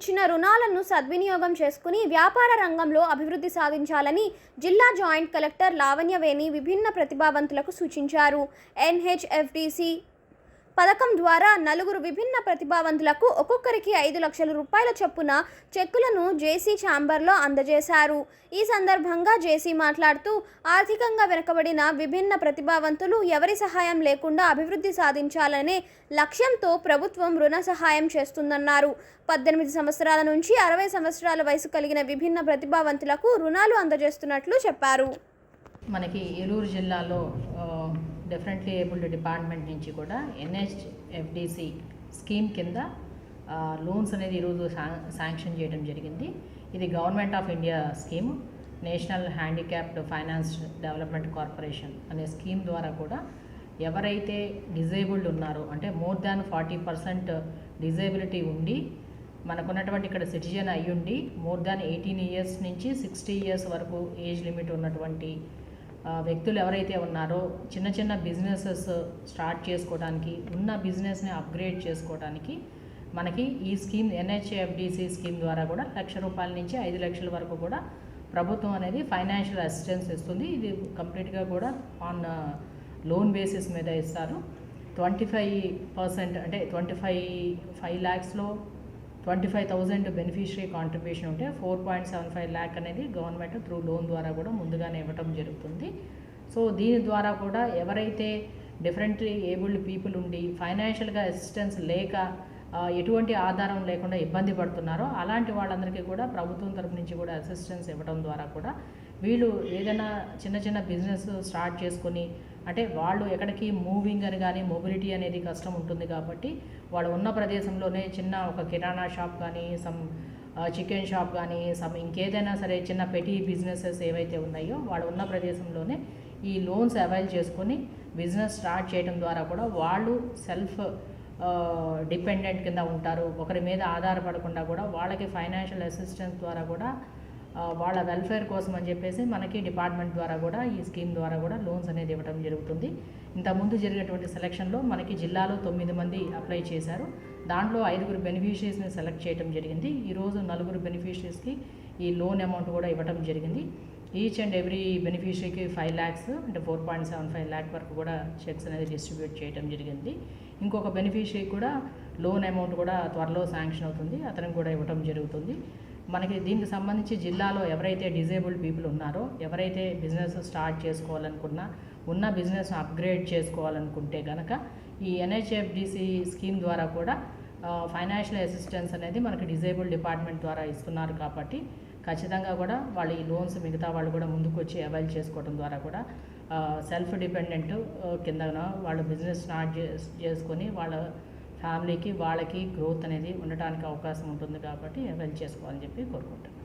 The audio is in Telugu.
ఇచ్చిన రుణాలను సద్వినియోగం చేసుకుని వ్యాపార రంగంలో అభివృద్ధి సాధించాలని జిల్లా జాయింట్ కలెక్టర్ లావణ్యవేణి విభిన్న ప్రతిభావంతులకు సూచించారు. ఎన్హెచ్ఎఫ్డిసి పథకం ద్వారా నలుగురు విభిన్న ప్రతిభావంతులకు ఒక్కొక్కరికి ఐదు లక్షల రూపాయల చొప్పున చెక్కులను జేసీ ఛాంబర్లో అందజేశారు. ఈ సందర్భంగా జేసీ మాట్లాడుతూ ఆర్థికంగా వెనుకబడిన విభిన్న ప్రతిభావంతులు ఎవరి సహాయం లేకుండా అభివృద్ధి సాధించాలనే లక్ష్యంతో ప్రభుత్వం రుణ సహాయం చేస్తుందన్నారు. పద్దెనిమిది సంవత్సరాల నుంచి అరవై సంవత్సరాల వయసు కలిగిన విభిన్న ప్రతిభావంతులకు రుణాలు అందజేస్తున్నట్లు చెప్పారు. మనకి ఏలూరు జిల్లాలో డిఫరెంట్లీ ఏబుల్డ్ డిపార్ట్మెంట్ నుంచి కూడా ఎన్హెచ్ఎఫ్డిసి స్కీమ్ కింద లోన్స్ అనేది ఈరోజు శాంక్షన్ చేయడం జరిగింది. ఇది government of India scheme national handicapped finance development corporation అనే స్కీమ్ ద్వారా కూడా ఎవరైతే డిజేబుల్డ్ ఉన్నారో అంటే more than forty percent disability ఉండి మనకున్నటువంటి ఇక్కడ సిటిజన్ అయ్యుండి మోర్ దాన్ ఎయిటీన్ ఇయర్స్ నుంచి సిక్స్టీ ఇయర్స్ వరకు ఏజ్ లిమిట్ ఉన్నటువంటి వ్యక్తులు ఎవరైతే ఉన్నారో చిన్న చిన్న బిజినెసెస్ స్టార్ట్ చేసుకోవడానికి ఉన్న బిజినెస్ని అప్గ్రేడ్ చేసుకోవడానికి మనకి ఈ స్కీమ్ ఎన్హెచ్ఎఫ్డిసి స్కీమ్ ద్వారా కూడా లక్ష రూపాయల నుంచి ఐదు లక్షల వరకు కూడా ప్రభుత్వం అనేది ఫైనాన్షియల్ అసిస్టెన్స్ ఇస్తుంది. ఇది కంప్లీట్గా కూడా ఆన్ లోన్ బేసిస్ మీద ఇస్తారు. ట్వంటీ ఫైవ్ పర్సెంట్ అంటే twenty five five ల్యాక్స్లో twenty five thousand beneficiary contribution ఉంటే four point seven five lakh అనేది గవర్నమెంట్ త్రూ లోన్ ద్వారా కూడా ముందుగానే ఇవ్వటం జరుగుతుంది. సో దీని ద్వారా కూడా ఎవరైతే డిఫరెంట్లీ ఏబుల్డ్ పీపుల్ ఉండి ఫైనాన్షియల్గా అసిస్టెన్స్ లేక ఎటువంటి ఆధారం లేకుండా ఇబ్బంది పడుతున్నారో అలాంటి వాళ్ళందరికీ కూడా ప్రభుత్వం తరపు నుంచి కూడా అసిస్టెన్స్ ఇవ్వడం ద్వారా కూడా వీళ్ళు ఏదైనా చిన్న చిన్న బిజినెస్ స్టార్ట్ చేసుకొని అంటే వాళ్ళు ఎక్కడికి మూవింగ్ అని కానీ మొబిలిటీ అనేది కష్టం ఉంటుంది కాబట్టి వాళ్ళు ఉన్న ప్రదేశంలోనే చిన్న ఒక కిరాణా షాప్ కానీ సమ్ చికెన్ షాప్ కానీ సమ్ ఇంకేదైనా సరే చిన్న పెటీ బిజినెసెస్ ఏవైతే ఉన్నాయో వాళ్ళు ఉన్న ప్రదేశంలోనే ఈ లోన్స్ అవైల్ చేసుకొని బిజినెస్ స్టార్ట్ చేయడం ద్వారా కూడా వాళ్ళు సెల్ఫ్ డిపెండెంట్ కింద ఉంటారు. ఒకరి మీద ఆధారపడకుండా కూడా వాళ్ళకి ఫైనాన్షియల్ అసిస్టెన్స్ ద్వారా కూడా వాళ్ళ వెల్ఫేర్ కోసం అని చెప్పేసి మనకి డిపార్ట్మెంట్ ద్వారా కూడా ఈ స్కీమ్ ద్వారా కూడా లోన్స్ అనేది ఇవ్వడం జరుగుతుంది. ఇంతకుముందు జరిగినటువంటి సెలక్షన్లో మనకి జిల్లాలో తొమ్మిది మంది అప్లై చేశారు. దాంట్లో ఐదుగురు బెనిఫిషరీస్ని సెలెక్ట్ చేయడం జరిగింది. ఈరోజు నలుగురు బెనిఫిషరీస్కి ఈ లోన్ అమౌంట్ కూడా ఇవ్వడం జరిగింది. ఈచ్ అండ్ ఎవ్రీ బెనిఫిషరీకి ఫైవ్ ల్యాక్స్ అంటే four point seven five lakh వరకు కూడా చెక్స్ అనేది డిస్ట్రిబ్యూట్ చేయడం జరిగింది. ఇంకొక బెనిఫిషరీ కూడా లోన్ అమౌంట్ కూడా త్వరలో శాంక్షన్ అవుతుంది. అతనికి కూడా ఇవ్వడం జరుగుతుంది. మనకి దీనికి సంబంధించి జిల్లాలో ఎవరైతే డిజేబుల్డ్ పీపుల్ ఉన్నారో ఎవరైతే బిజినెస్ స్టార్ట్ చేసుకోవాలనుకున్నా ఉన్న బిజినెస్ అప్గ్రేడ్ చేసుకోవాలనుకుంటే కనుక ఈ ఎన్హెచ్ఎఫ్డిసి స్కీమ్ ద్వారా కూడా ఫైనాన్షియల్ అసిస్టెన్స్ అనేది మనకి డిజేబుల్డ్ డిపార్ట్మెంట్ ద్వారా ఇస్తున్నారు కాబట్టి ఖచ్చితంగా కూడా వాళ్ళు ఈ లోన్స్ మిగతా వాళ్ళు కూడా ముందుకు వచ్చి అవైల్ చేసుకోవడం ద్వారా కూడా సెల్ఫ్ డిపెండెంట్ కిందన వాళ్ళు బిజినెస్ స్టార్ట్ చేసుకొని వాళ్ళ ఫ్యామిలీకి వాళ్ళకి గ్రోత్ అనేది ఉండటానికి అవకాశం ఉంటుంది కాబట్టి అవైల్ చేసుకోవాలని చెప్పి కోరుకుంటాను